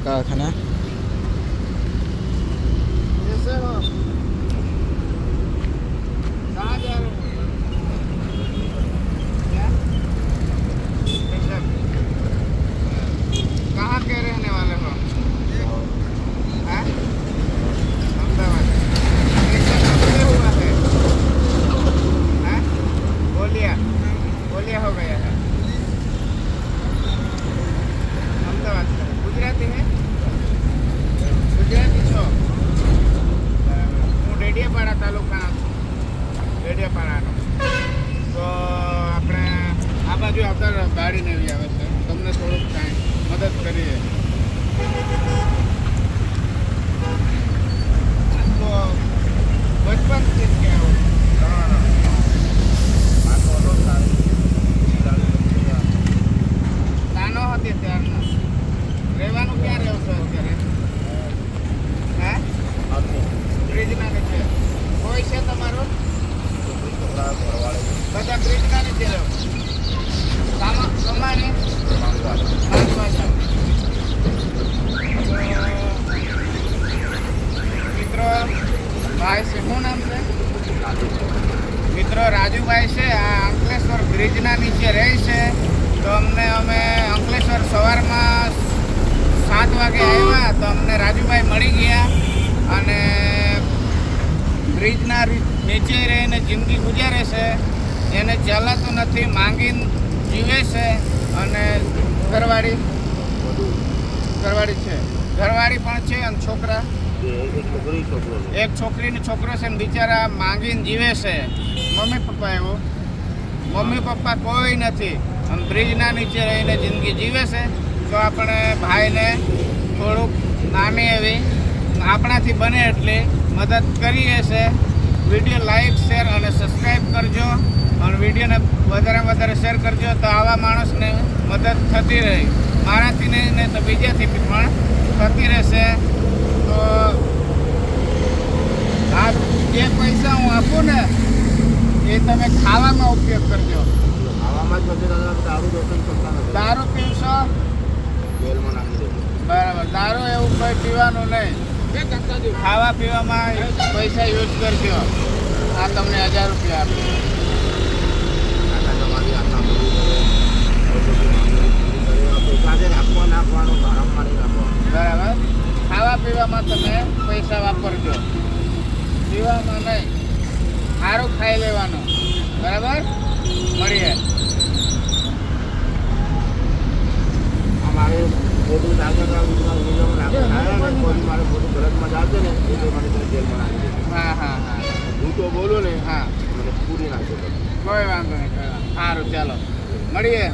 kakak kan ya. Dediapada તાલુકાના છું. ડેડિયાપાડાનો તો આપણે આ બાજુ આવતા ગાડી નવી આવે છે. તમને થોડુંક કાંઈ મદદ કરીએ. તો બચપનથી જ ક્યાં નાનો હતી ત્યારનો. રહેવાનું ક્યાં રહેવું છે અત્યારે? હે? બ્રિજના નીચે કોઈ છે તમારો બધા બ્રિજના નીચે રહો. કામા કમાણી માંગવા તો મિત્રો, ભાઈ છે, શું છે? મિત્રો, રાજુભાઈ છે, આ અંકલેશ્વર બ્રિજના નીચે રહે છે. તો અમને અમે અંકલેશ્વર સવારમાં સાત વાગે આવ્યા. તો અમને રાજુભાઈ મળી ગયા અને બ્રિજના નીચે રહીને જિંદગી ગુજારે છે. એને ચાલતું નથી માંગીને જીવે છે અને ઘરવાળી ઘરવાળી છે. ઘરવાળી પણ છે અને છોકરા. એક છોકરીનો છોકરો છે. ને બિચારા માંગીને જીવે છે. મમ્મી પપ્પા એવો. મમ્મી પપ્પા કોઈ નથી. આમ બ્રિજના નીચે રહીને જિંદગી જીવે છે. તો આપણે ભાઈને થોડુંક નાની એવી. આપણાથી બને એટલી મદદ કરીએ છે. વીડિયો લાઈક શેર અને સબસ્ક્રાઈબ કરજો. અને વિડીયોને વધારે વધારે શેર કરજો તો આવા માણસને મદદ થતી રહે. મારાથી નહીં ને તો બીજાથી પણ થતી રહેશે. તો આ જે પૈસા હું આપું ને એ તમે ખાવામાં ઉપયોગ કરજો. દારૂ પીવશો? બરાબર. દારૂ એવું કોઈ પીવાનું નહીં. ખાવા પીવામાં પૈસા યુઝ કરજો. આ તમને હજાર રૂપિયા આપે. બરાબર? ખાવા પીવામાં તમે પૈસા વાપરજો. પીવામાં નહીં. સારું ખાઈ લેવાનું. બરાબર? મળીએ અમારે ખોટું નાગરિકના વિરુદ્ધમાં વિરોધ નાખે ને કોઈ મારે ખોટું ગલતમાં ચાલશે ને એટલે મને તમે જેલમાં નાખી દેજો હા હા હા હું તો બોલું ને હા મને પૂરી નાખજો કોઈ વાંધો નહીં કોઈ વાંધો નહીં. સારું ચાલો મળીએ